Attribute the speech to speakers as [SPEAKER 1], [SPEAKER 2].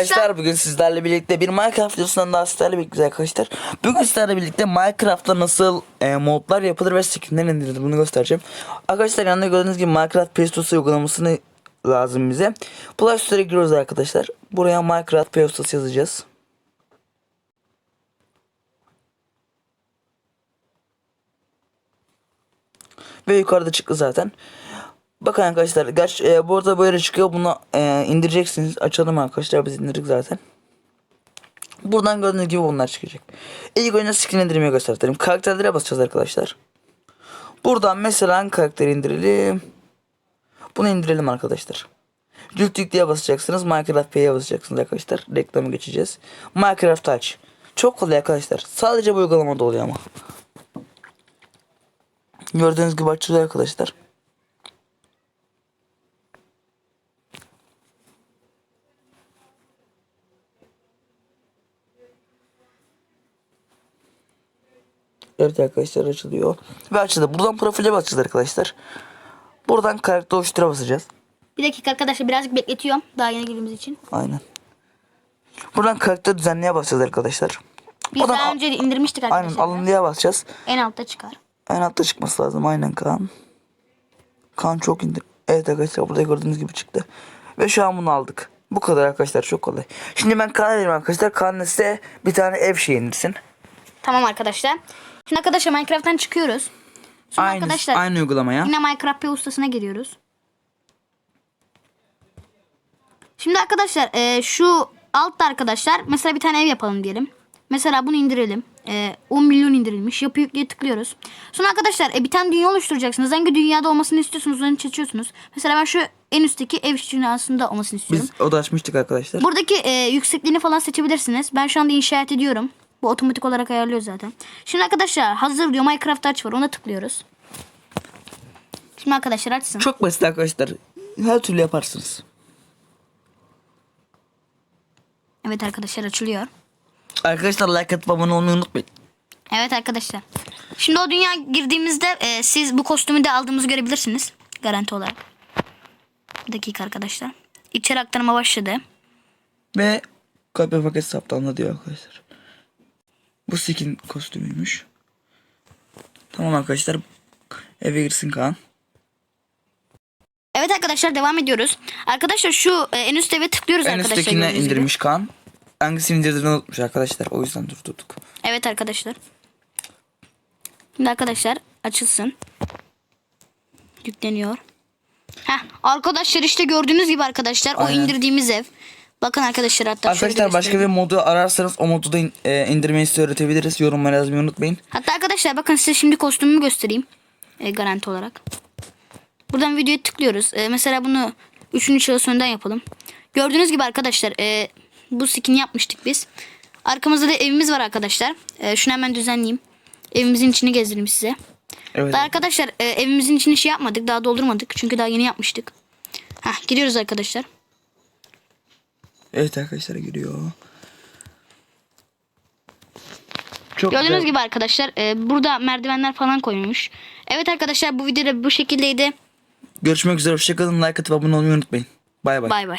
[SPEAKER 1] Arkadaşlar bugün sizlerle birlikte bir Minecraft videosundan daha sizlerle birlikte arkadaşlar. Bugün sizlerle birlikte Minecraft'ta nasıl e, modlar yapılır ve skinler indirilir bunu göstereceğim. Arkadaşlar yanında gördüğünüz gibi Minecraft Pestos'u uygulamasını lazım bize. Play Store'a giriyoruz arkadaşlar. Buraya Minecraft Pestos yazacağız. Ve yukarıda çıktı zaten. Bakın arkadaşlar gerçi e, bu arada böyle çıkıyor bunu e, indireceksiniz. Açalım arkadaşlar biz indirdik zaten. Buradan gördüğünüz gibi bunlar çıkacak. İlk önce skin indirmeyi gösterelim karakterlere basacağız arkadaşlar. Buradan mesela hangi karakteri indirelim. Bunu indirelim arkadaşlar. Lüktük diye basacaksınız Minecraft P'ye basacaksınız arkadaşlar. Reklamı geçeceğiz. Minecraft Touch çok kolay arkadaşlar. Sadece bu uygulamada oluyor ama. Gördüğünüz gibi açılıyor arkadaşlar Evet arkadaşlar açılıyor. Ve açıldı. Buradan profile basacağız arkadaşlar. Buradan karakter oluştura basacağız.
[SPEAKER 2] Bir dakika arkadaşlar birazcık bekletiyorum. Daha yeni girdiğimiz için.
[SPEAKER 1] Aynen. Buradan karakter düzenleye basacağız arkadaşlar.
[SPEAKER 2] Biz
[SPEAKER 1] Buradan
[SPEAKER 2] daha önce indirmiştik
[SPEAKER 1] aynen
[SPEAKER 2] arkadaşlar.
[SPEAKER 1] alındıya basacağız.
[SPEAKER 2] En altta çıkar.
[SPEAKER 1] En altta çıkması lazım. Aynen Kaan. Kaan çok indir. Evet arkadaşlar burada gördüğünüz gibi çıktı. Ve şu an bunu aldık. Bu kadar arkadaşlar çok kolay. Şimdi ben Kaan'a vereyim arkadaşlar. Kaan size bir tane ev şey indirsin.
[SPEAKER 2] Tamam arkadaşlar. Şimdi arkadaşlar Minecraft'tan çıkıyoruz. Sonra
[SPEAKER 1] Aynı,
[SPEAKER 2] arkadaşlar
[SPEAKER 1] aynı uygulamaya.
[SPEAKER 2] yine Minecraft P ustasına giriyoruz. Şimdi arkadaşlar e, şu altta arkadaşlar mesela bir tane ev yapalım diyelim. Mesela bunu indirelim. E, 10 milyon indirilmiş. Yapı yükleye tıklıyoruz. Sonra arkadaşlar e, bir tane dünya oluşturacaksınız. Hangi dünyada olmasını istiyorsunuz onu seçiyorsunuz. Mesela ben şu en üstteki ev dünyasında olmasını istiyorum.
[SPEAKER 1] Biz oda açmıştık arkadaşlar.
[SPEAKER 2] Buradaki e, yüksekliğini falan seçebilirsiniz. Ben şu anda inşaat ediyorum. Bu otomatik olarak ayarlıyor zaten. Şimdi arkadaşlar hazır diyor Minecraft aç var. Ona tıklıyoruz. Şimdi arkadaşlar açsın.
[SPEAKER 1] Çok basit arkadaşlar. Her türlü yaparsınız.
[SPEAKER 2] Evet arkadaşlar açılıyor.
[SPEAKER 1] Arkadaşlar like atıp abone olmayı unutmayın.
[SPEAKER 2] Evet arkadaşlar. Şimdi o dünya girdiğimizde e, siz bu kostümü de aldığımızı görebilirsiniz. Garanti olarak. Bir dakika arkadaşlar. İçeri aktarma başladı.
[SPEAKER 1] Ve kopya paket saptandı diyor arkadaşlar. Bu skin kostümüymüş. Tamam arkadaşlar. Eve girsin Kaan.
[SPEAKER 2] Evet arkadaşlar devam ediyoruz. Arkadaşlar şu e, en üst eve tıklıyoruz
[SPEAKER 1] En
[SPEAKER 2] arkadaşlar.
[SPEAKER 1] üsttekine
[SPEAKER 2] gördüğünüz gibi.
[SPEAKER 1] indirmiş Kaan. Hangisini indirdiğini unutmuş arkadaşlar. O yüzden durdurduk.
[SPEAKER 2] Evet arkadaşlar. Şimdi arkadaşlar açılsın. Yükleniyor. Heh, arkadaşlar işte gördüğünüz gibi arkadaşlar o
[SPEAKER 1] Aynen.
[SPEAKER 2] indirdiğimiz ev. Bakın arkadaşlar hatta
[SPEAKER 1] Arkadaşlar başka bir modu ararsanız o modu da in- e, indirmeyi size öğretebiliriz. Yorumlara yazmayı unutmayın.
[SPEAKER 2] Hatta arkadaşlar bakın size şimdi kostümümü göstereyim. E, garanti olarak. Buradan videoya tıklıyoruz. E, mesela bunu 3. şahıs önden yapalım. Gördüğünüz gibi arkadaşlar e, bu skin'i yapmıştık biz. Arkamızda da evimiz var arkadaşlar. E, şunu hemen düzenleyeyim. Evimizin içini gezdireyim size.
[SPEAKER 1] Evet.
[SPEAKER 2] Daha arkadaşlar e, evimizin içini şey yapmadık. Daha doldurmadık. Çünkü daha yeni yapmıştık. Heh, giriyoruz arkadaşlar.
[SPEAKER 1] Evet arkadaşlar giriyor. Çok
[SPEAKER 2] Gördüğünüz
[SPEAKER 1] güzel.
[SPEAKER 2] gibi arkadaşlar e, burada merdivenler falan koyulmuş. Evet arkadaşlar bu videoda bu şekildeydi.
[SPEAKER 1] Görüşmek üzere. Hoşçakalın. Like atıp abone olmayı unutmayın. Bay bay.
[SPEAKER 2] Bay bay.